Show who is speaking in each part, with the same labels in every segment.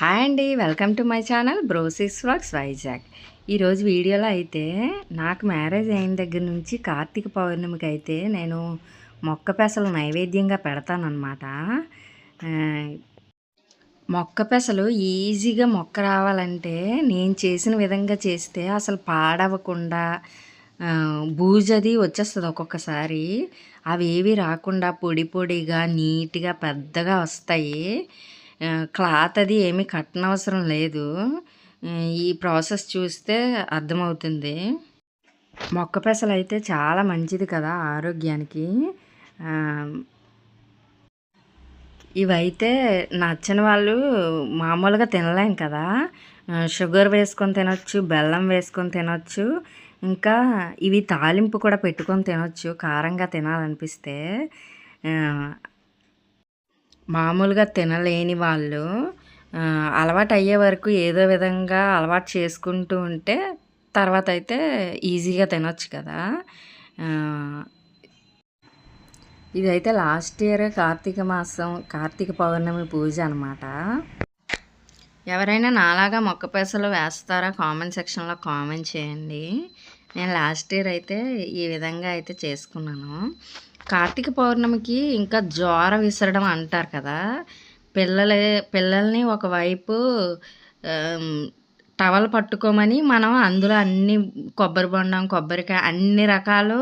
Speaker 1: Hi అండి welcome to my channel brosis vlogs Vizag. ఈరోజు వీడియోలో అయితే నాకు మ్యారేజ్ అయిన దగ్గర నుంచి కార్తీక పౌర్ణమికి అయితే నేను మొక్క పెసలు నైవేద్యంగా పెడతానమాట మొక్క పెసలు ఈజీగా మొక్క రావాలంటే నేను చేసిన విధంగా చేస్తే అసలు పాడవకుండా బూజది వచ్చేస్తుంది ఒక్కొక్కసారి. అవి ఏవి రాకుండా పొడి పొడిగా నీట్గా పెద్దగా వస్తాయి. క్లాత్ అది ఏమీ కట్టనవసరం లేదు. ఈ ప్రాసెస్ చూస్తే అర్థమవుతుంది. మొక్క పెసలు అయితే చాలా మంచిది కదా ఆరోగ్యానికి. ఇవైతే నచ్చని వాళ్ళు మామూలుగా తినలేం కదా. షుగర్ వేసుకొని తినొచ్చు బెల్లం వేసుకొని తినొచ్చు ఇంకా ఇవి తాలింపు కూడా పెట్టుకొని తినొచ్చు కారంగా తినాలనిపిస్తే. మామూలుగా తినలేని వాళ్ళు అలవాటు అయ్యే వరకు ఏదో విధంగా అలవాటు చేసుకుంటూ ఉంటే తర్వాత అయితే ఈజీగా తినొచ్చు కదా. ఇదైతే లాస్ట్ ఇయర్ కార్తీక మాసం కార్తీక పౌర్ణమి పూజ అనమాట ఎవరైనా నాలాగా మొక్క పెసలు వేస్తారా కామెంట్ సెక్షన్లో కామెంట్ చేయండి. నేను లాస్ట్ ఇయర్ అయితే ఈ విధంగా అయితే చేసుకున్నాను. కార్తీక పౌర్ణమికి ఇంకా జ్వర విసరడం అంటారు కదా. పిల్లల పిల్లల్ని ఒకవైపు టవల్ పట్టుకోమని మనం అందులో అన్ని కొబ్బరి బొండం కొబ్బరికాయ అన్ని రకాలు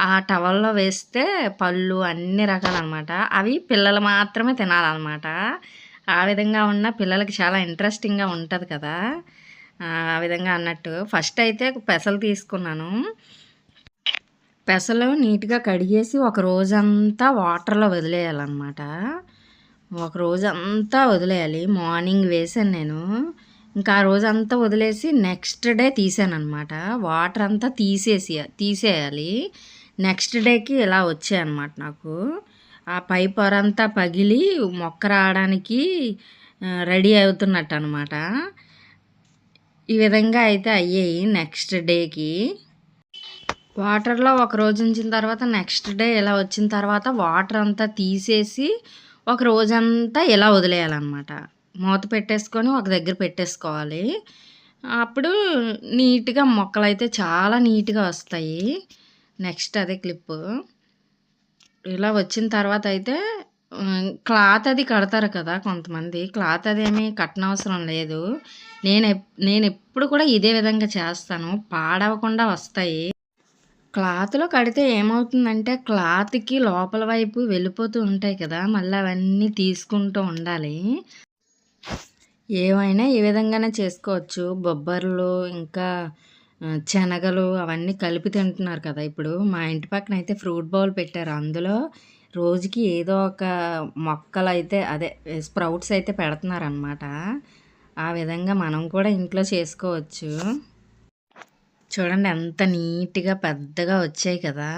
Speaker 1: ఆ టవల్లో వేస్తే పళ్ళు అన్ని రకాలు అనమాట అవి పిల్లలు మాత్రమే తినాలన్నమాట ఆ విధంగా ఉన్న పిల్లలకి చాలా ఇంట్రెస్టింగ్గా ఉంటుంది కదా. ఆ విధంగా అన్నట్టు. ఫస్ట్ అయితే పెసలు తీసుకున్నాను. పెసలు నీట్గా కడిగేసి ఒక రోజంతా వాటర్లో వదిలేయాలన్నమాట. ఒక రోజంతా వదిలేయాలి. మార్నింగ్ వేసాను నేను. ఇంకా ఆ రోజంతా వదిలేసి నెక్స్ట్ డే తీసాను అనమాట వాటర్ అంతా తీసేసి తీసేయాలి. నెక్స్ట్ డేకి ఇలా వచ్చాయన్నమాట నాకు. ఆ పై పొరంతా పగిలి మొక్క రావడానికి రెడీ అవుతున్నట్టు అనమాట ఈ విధంగా అయితే అయ్యాయి నెక్స్ట్ డేకి. వాటర్లో ఒక రోజు ఉంచిన తర్వాత నెక్స్ట్ డే ఇలా వచ్చిన తర్వాత వాటర్ అంతా తీసేసి ఒక రోజంతా ఇలా వదిలేయాలన్నమాట. మూత పెట్టేసుకొని ఒక దగ్గర పెట్టేసుకోవాలి. అప్పుడు నీట్గా మొక్కలు అయితే చాలా నీట్గా వస్తాయి. నెక్స్ట్ అదే క్లిప్ ఇలా వచ్చిన తర్వాత అయితే క్లాత్ అది కడతారు కదా కొంతమంది. క్లాత్ అదేమీ కట్టనవసరం లేదు. నేను నేను ఎప్పుడు కూడా ఇదే విధంగా చేస్తాను. పాడవకుండా వస్తాయి. క్లాత్లో కడితే ఏమవుతుందంటే క్లాత్కి లోపల వైపు వెళ్ళిపోతూ ఉంటాయి కదా మళ్ళీ అవన్నీ తీసుకుంటూ ఉండాలి. ఏమైనా ఏ విధంగానే చేసుకోవచ్చు. బొబ్బర్లు ఇంకా శనగలు అవన్నీ కలిపి తింటున్నారు కదా ఇప్పుడు. మా ఇంటి పక్కన అయితే ఫ్రూట్ బౌల్ పెట్టారు. అందులో రోజుకి ఏదో ఒక మొక్కలు అయితే అదే స్ప్రౌట్స్ అయితే పెడుతున్నారు అన్నమాట ఆ విధంగా మనం కూడా ఇంట్లో చేసుకోవచ్చు. చూడండి ఎంత నీట్గా పెద్దగా వచ్చాయి కదా.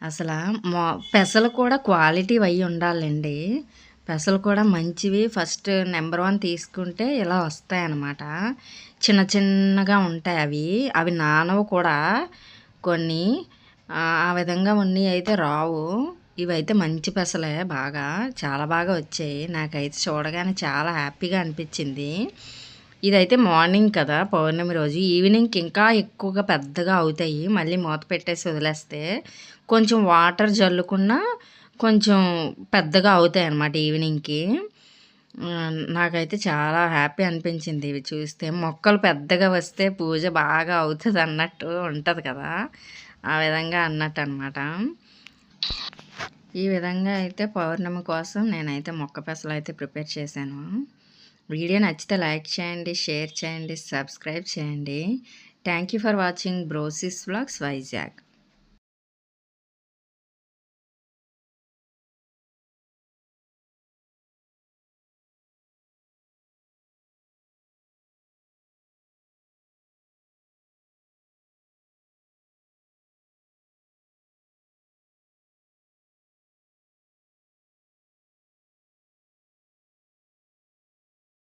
Speaker 1: అసలు మా పెసలు కూడా క్వాలిటీ అయి ఉండాలండి. పెసలు కూడా మంచివి. ఫస్ట్ నెంబర్ వన్ తీసుకుంటే ఇలా వస్తాయి అన్నమాట చిన్న చిన్నగా ఉంటాయి అవి. అవి నానవు కూడా. కొన్ని ఆ ఆ విధంగా ఉన్నవి అయితే రావు. ఇవైతే మంచి పెసలే బాగా. చాలా బాగా వచ్చాయి. నాకైతే చూడగానే చాలా హ్యాపీగా అనిపించింది. ఇదైతే మార్నింగ్ కదా పౌర్ణమి రోజు. ఈవినింగ్కి ఇంకా ఎక్కువగా పెద్దగా అవుతాయి. మళ్ళీ మూత పెట్టేసి వదిలేస్తే కొంచెం వాటర్ జల్లుకున్నా కొంచెం పెద్దగా అవుతాయి అన్నమాట ఈవినింగ్కి. నాకైతే చాలా హ్యాపీ అనిపించింది ఇవి చూస్తే. మొక్కలు పెద్దగా వస్తే పూజ బాగా అవుతుంది అన్నట్టు ఉంటుంది కదా ఆ విధంగా అన్నట్టు అనమాట ఈ విధంగా అయితే పౌర్ణమి కోసం నేనైతే మొక్క పెసలు అయితే ప్రిపేర్ చేశాను. వీడియో నచ్చితే లైక్ చేయండి షేర్ చేయండి సబ్స్క్రైబ్ చేయండి. Thank you for watching brosis vlogs Vizag.